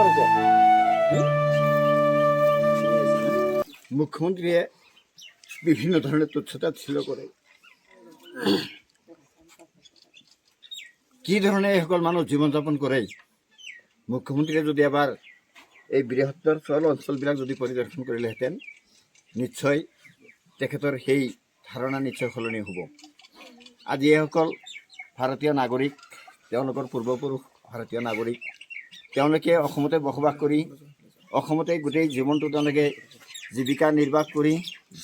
পেরেছে মুখ্যমন্ত্রী বিভিন্ন ধরনের তুচ্ছতা ছিল করে। কি ধরনের সকল মানুষ জীবনযাপন করে? মুখ্যমন্ত্রীকে যদি এবার এই বৃহত্তর চল অঞ্চলবিলাক যদি পরিদর্শন কৰিলেহেঁতেন, নিশ্চয় তেখেতৰ সেই ধাৰণা নিশ্চয় সলনি হ'ব। আজি এইসকল ভাৰতীয় নাগৰিক, তেওঁলোকৰ পূৰ্বপুৰুষ ভাৰতীয় নাগৰিক তেওঁলোকে অসমতে বসবাস কৰি, অসমতে গোটেই জীৱনটো তেওঁলোকে জীৱিকা নিৰ্বাহ কৰি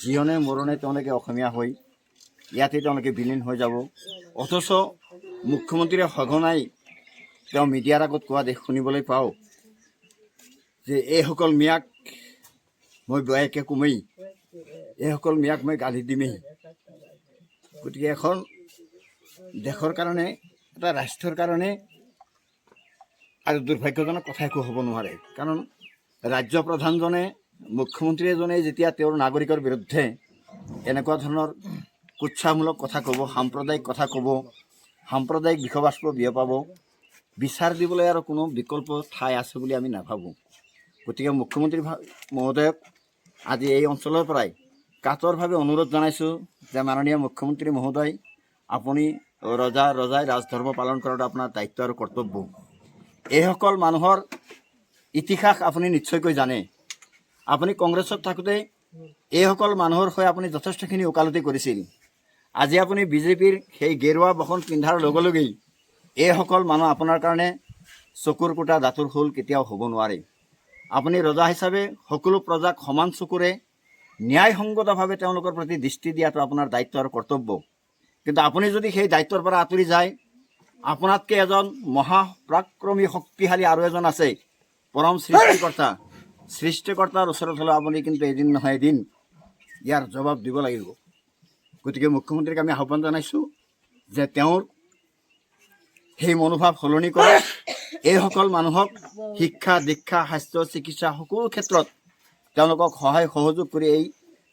জীৱনে মৰণে তেওঁলোকে অসমীয়া হৈ, ইয়াতে তেওঁলোকে বিলীন হৈ যাব। অথচ মুখ্যমন্ত্ৰীয়ে সঘনাই তেওঁ মিডিয়াৰ আগত কোৱা দেশ শুনিবলৈ পাওঁ যে, এইসকল মিয়াক মই বেয়াকৈ কমেই, এইসকল মিয়াক মই গালি দিমেই। গতিকে এখন দেশৰ কাৰণে, এটা ৰাষ্ট্ৰৰ কাৰণে আৰু দুৰ্ভাগ্যজনক কথা একো হ'ব নোৱাৰে। কাৰণ ৰাজ্য প্ৰধানজনে মুখ্যমন্ত্ৰী এজনে যেতিয়া তেওঁৰ নাগৰিকৰ বিৰুদ্ধে এনেকুৱা ধৰণৰ কুৎসামূলক কথা ক'ব, সাম্প্ৰদায়িক কথা ক'ব, সাম্প্ৰদায়িক বিষবাষ্প বিয়পাব, বিচাৰ দিবলৈ আৰু কোনো বিকল্প ঠাই আছে বুলি আমি নাভাবোঁ। গতিকে মুখ্যমন্ত্ৰী মহোদয়ক আজি এই অঞ্চলৰ পৰাই কাতৰভাৱে অনুৰোধ জনাইছোঁ যে মাননীয় মুখ্যমন্ত্ৰী মহোদয়, আপুনি ৰজা ৰজাই ৰাজধৰ্ম পালন কৰাটো আপোনাৰ দায়িত্ব আৰু কৰ্তব্য। এইসকল মানুহৰ ইতিহাস আপুনি নিশ্চয়কৈ জানে আপুনি কংগ্ৰেছত থাকোঁতে এইসকল মানুহৰ হৈ আপুনি যথেষ্টখিনি ওকালতি কৰিছিল। আজি আপুনি বিজেপিৰ সেই গেৰুৱা বসন পিন্ধাৰ লগে লগেই এইসকল মানুহ আপোনাৰ কাৰণে চকুৰ কোটা দাঁতৰ শোল কেতিয়াও হ'ব নোৱাৰে। আপুনি ৰজা হিচাপে সকলো প্ৰজাক সমান চকুৰে ন্যায়সংগতভাৱে তেওঁলোকৰ প্ৰতি দৃষ্টি দিয়াটো আপোনাৰ দায়িত্ব আৰু কৰ্তব্য। কিন্তু আপুনি যদি সেই দায়িত্বৰ পৰা আঁতৰি যায় আপোনাতকৈ এজন মহাপৰাক্ৰমী শক্তিশালী আৰু এজন আছে পৰম সৃষ্টিকৰ্তা। সৃষ্টিকৰ্তাৰ ওচৰত হ'লেও আপুনি কিন্তু এদিন নহয় এদিন ইয়াৰ জবাব দিব লাগিব। গতিকে মুখ্যমন্ত্ৰীক আমি আহ্বান জনাইছোঁ যে তেওঁৰ সেই মনোভাৱ সলনি কৰে এইসকল মানুহক শিক্ষা, দীক্ষা, স্বাস্থ্য, চিকিৎসা সকলো ক্ষেত্ৰত তেওঁলোকক সহায়, সহযোগ কৰি এই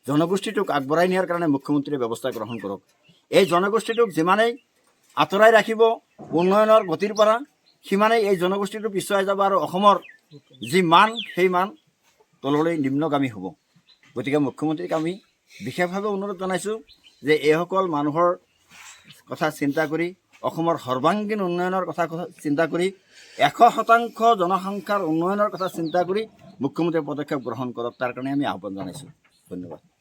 জনগোষ্ঠীটোক আগবঢ়াই নিয়াৰ কাৰণে মুখ্যমন্ত্ৰীয়ে ব্যৱস্থা গ্ৰহণ কৰক। এই জনগোষ্ঠীটোক যিমানেই আঁতৰাই ৰাখিব উন্নয়নৰ গতিৰ পৰা সিমানেই এই জনগোষ্ঠীটো পিছুৱাই যাব আৰু অসমৰ যি মান, সেই মান তললৈ নিম্নগামী হ'ব। গতিকে মুখ্যমন্ত্ৰীক আমি বিশেষভাৱে অনুৰোধ জনাইছোঁ যে এইসকল মানুহৰ কথা চিন্তা কৰি, অসমৰ সৰ্বাংগীন উন্নয়নৰ কথা চিন্তা কৰি, এশ শতাংশ জনসংখ্যাৰ উন্নয়নৰ কথা চিন্তা কৰি মুখ্যমন্ত্ৰীয়ে পদক্ষেপ গ্ৰহণ কৰক, তাৰ কাৰণে আমি আহ্বান জনাইছোঁ। ধন্যবাদ।